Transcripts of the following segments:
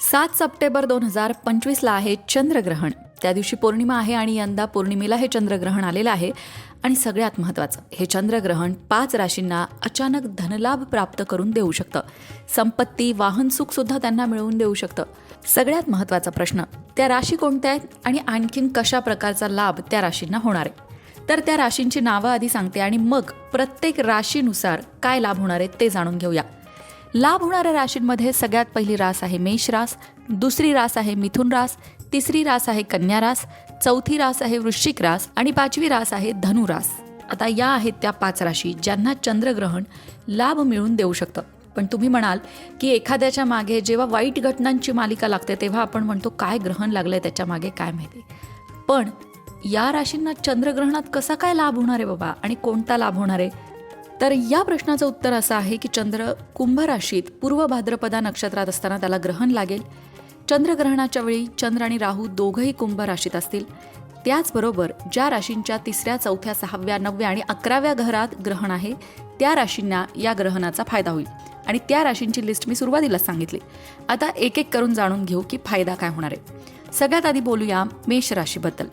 सात सप्टेंबर दोन हजार पंचवीसला आहे चंद्रग्रहण. त्या दिवशी पौर्णिमा आहे आणि यंदा पौर्णिमेला हे चंद्रग्रहण आलेलं आहे. आणि सगळ्यात महत्त्वाचं हे चंद्रग्रहण पाच राशींना अचानक धनलाभ प्राप्त करून देऊ शकतं. संपत्ती वाहन सुख सुद्धा त्यांना मिळवून देऊ शकतं. सगळ्यात महत्त्वाचा प्रश्न त्या राशी कोणत्या आहेत आणि आणखीन कशा प्रकारचा लाभ त्या राशींना होणार आहे? तर त्या राशींची नावं आधी सांगते आणि मग प्रत्येक राशीनुसार काय लाभ होणार आहेत ते जाणून घेऊया. लाभ होणाऱ्या राशींमध्ये सगळ्यात पहिली रास आहे मेष रास दुसरी रास आहे मिथुन रास तिसरी रास आहे कन्या रास चौथी रास आहे वृश्चिक रास आणि पाचवी रास आहे धनु रास. आता या आहेत त्या पाच राशी ज्यांना चंद्रग्रहण लाभ मिळून देऊ शकतं. पण तुम्ही म्हणाल की एखाद्याच्या मागे जेव्हा वाईट घटनांची मालिका लागते तेव्हा आपण म्हणतो काय ग्रहण लागलंय त्याच्यामागे काय माहिती? पण या राशींना चंद्रग्रहणात कसा काय लाभ होणार आहे बाबा? आणि कोणता लाभ होणार आहे? तर या प्रश्नाचं उत्तर असं आहे की चंद्र कुंभ राशीत पूर्व भाद्रपदा नक्षत्रात असताना त्याला ग्रहण लागेल. चंद्रग्रहणाच्या वेळी चंद्र आणि राहू दोघंही कुंभ राशीत असतील. त्याचबरोबर ज्या राशींच्या तिसऱ्या चौथ्या सहाव्या नवव्या आणि अकराव्या घरात ग्रहण आहे त्या राशींना या ग्रहणाचा फायदा होईल. आणि त्या राशींची लिस्ट मी सुरुवातीला सांगितली. आता एक एक करून जाणून घेऊ की फायदा काय होणार आहे. सगळ्यात आधी बोलूया मेष राशीबद्दल.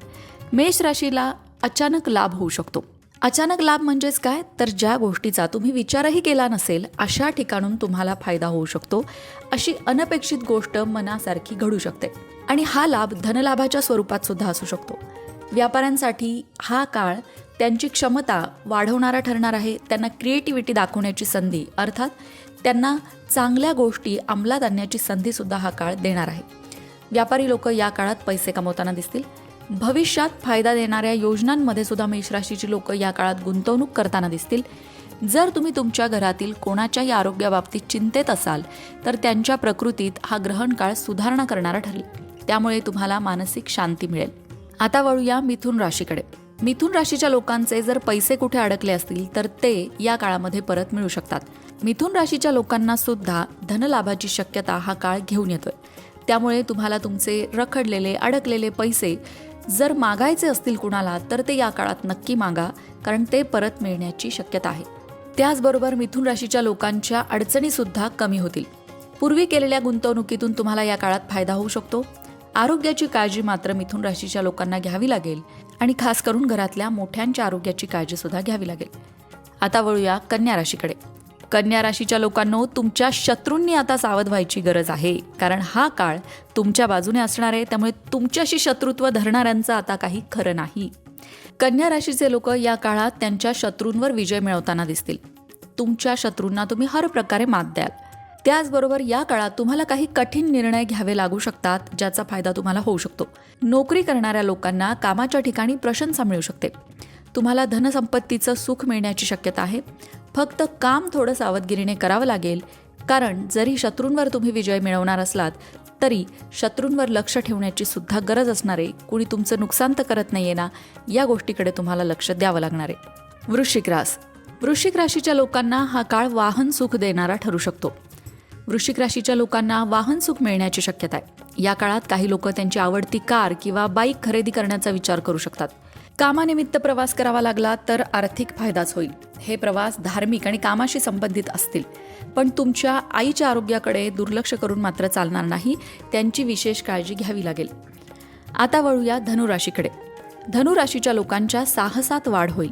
मेष राशीला अचानक लाभ होऊ शकतो. अचानक लाभ म्हणजेच काय? तर ज्या गोष्टीचा तुम्ही विचारही केला नसेल अशा ठिकाणून तुम्हाला फायदा होऊ शकतो. अशी अनपेक्षित गोष्ट मनासारखी घडू शकते. आणि हा लाभ धनलाभाच्या स्वरूपात सुद्धा असू शकतो. व्यापाऱ्यांसाठी हा काळ त्यांची क्षमता वाढवणारा ठरणार आहे. त्यांना क्रिएटिव्हिटी दाखवण्याची संधी अर्थात त्यांना चांगल्या गोष्टी अंमलात आणण्याची संधीसुद्धा हा काळ देणार आहे. व्यापारी लोक या काळात पैसे कमवताना दिसतील. भविष्यात फायदा देणाऱ्या योजनांमध्ये सुद्धा मेषराशीची लोक या काळात गुंतवणूक करताना दिसतील. जर तुम्ही तुमच्या घरातील कोणाच्याही आरोग्याबाबतीत चिंतेत असाल तर त्यांच्या प्रकृतीत हा ग्रहण काळ सुधारणा करणारा ठरेल. त्यामुळे तुम्हाला मानसिक शांती मिळेल. आता वळूया मिथुन राशीकडे. मिथुन राशीच्या लोकांचे जर पैसे कुठे अडकले असतील तर ते या काळामध्ये परत मिळू शकतात. मिथुन राशीच्या लोकांना सुद्धा धनलाभाची शक्यता हा काळ घेऊन येतोय. त्यामुळे तुम्हाला तुमचे रखडलेले अडकलेले पैसे जर मागायचे असतील कुणाला तर ते या काळात नक्की मागा कारण ते परत मिळण्याची शक्यता आहे. त्याचबरोबर मिथुन राशीच्या लोकांच्या अडचणीसुद्धा कमी होतील. पूर्वी केलेल्या गुंतवणुकीतून तुम्हाला या काळात फायदा होऊ शकतो. आरोग्याची काळजी मात्र मिथुन राशीच्या लोकांना घ्यावी लागेल आणि खास करून घरातल्या मोठ्यांच्या आरोग्याची काळजीसुद्धा घ्यावी लागेल. आता वळूया कन्या राशीकडे. कन्या राशीच्या लोकांनो तुमच्या शत्रूंनी आता सावध व्हायची गरज आहे. कारण हा काळ तुमच्या बाजूने असणार आहे त्यामुळे तुमच्याशी शत्रुत्व धरणाऱ्यांचं आता काही खरं नाही. कन्या राशीचे लोक या काळात त्यांच्या शत्रूंवर विजय मिळवताना दिसतील. तुमच्या शत्रूंना तुम्ही हर प्रकारे मात द्याल. त्याचबरोबर या काळात तुम्हाला काही कठीण निर्णय घ्यावे लागू शकतात ज्याचा फायदा तुम्हाला होऊ शकतो. नोकरी करणाऱ्या लोकांना कामाच्या ठिकाणी प्रशंसा मिळू शकते. तुम्हाला धनसंपत्तीचं सुख मिळण्याची शक्यता आहे. फक्त काम थोडं सावधगिरीने करावं लागेल. कारण जरी शत्रूंवर तुम्ही विजय मिळवणार असलात तरी शत्रूंवर लक्ष ठेवण्याची सुद्धा गरज असणारे कुणी तुमचं नुकसान तर करत नाहीये ना या गोष्टीकडे तुम्हाला लक्ष द्यावं लागणार आहे. वृश्चिक रास. वृश्चिक राशीच्या लोकांना हा काळ वाहन सुख देणारा ठरू शकतो. वृश्चिक राशीच्या लोकांना वाहन सुख मिळण्याची शक्यता आहे. या काळात काही लोक त्यांची आवडती कार किंवा बाईक खरेदी करण्याचा विचार करू शकतात. कामानिमित्त प्रवास करावा लागला तर आर्थिक फायदाच होईल. हे प्रवास धार्मिक आणि कामाशी संबंधित असतील. पण तुमच्या आईच्या आरोग्याकडे दुर्लक्ष करून मात्र चालणार नाही त्यांची विशेष काळजी घ्यावी लागेल. आता वळूया धनुराशीकडे. धनुराशीच्या लोकांच्या साहसात वाढ होईल.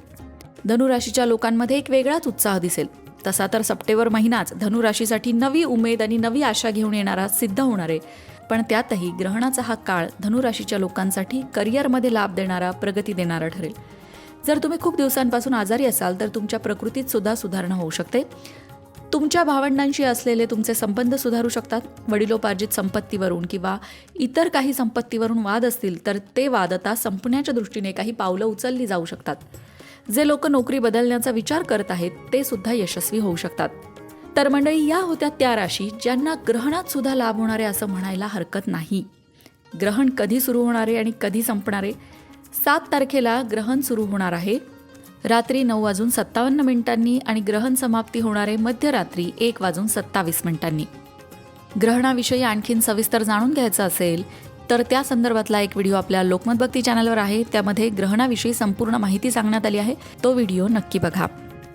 धनुराशीच्या लोकांमध्ये एक वेगळाच उत्साह दिसेल. तसा तर सप्टेंबर महिनाच धनुराशीसाठी नवी उमेद आणि नवी आशा घेऊन येणारा सिद्ध होणार आहे. पण त्यातही ग्रहणाचा हा काळ धनुराशीच्या लोकांसाठी करिअरमध्ये लाभ देणारा प्रगती देणारा ठरेल. जर तुम्ही खूप दिवसांपासून आजारी असाल तर तुमच्या प्रकृतीत सुद्धा सुधारणा होऊ शकते. तुमच्या भावंडांशी असलेले तुमचे संबंध सुधारू शकतात. वडिलोपार्जित संपत्तीवरून किंवा इतर काही संपत्तीवरून वाद असतील तर ते वाद आता संपण्याच्या दृष्टीने काही पावलं उचलली जाऊ शकतात. जे लोक नोकरी बदलण्याचा विचार करत आहेत ते सुद्धा यशस्वी होऊ शकतात. तर मंडळी या होत्या त्या राशी ज्यांना ग्रहणात सुद्धा लाभ होणारे असं म्हणायला हरकत नाही. ग्रहण कधी सुरू होणारे आणि कधी संपणारे? सात तारखेला ग्रहण सुरू होणार आहे. रात्री नऊ वाजून सत्तावन्न मिनिटांनी आणि ग्रहण समाप्ती होणारे मध्यरात्री एक वाजून सत्तावीस मिनिटांनी. ग्रहणाविषयी आणखीन सविस्तर जाणून घ्यायचं असेल तर त्या संदर्भातला एक व्हिडिओ आपल्या लोकमत भक्ती चॅनलवर आहे. त्यामध्ये ग्रहणाविषयी संपूर्ण माहिती सांगण्यात आली आहे. तो व्हिडिओ नक्की बघा.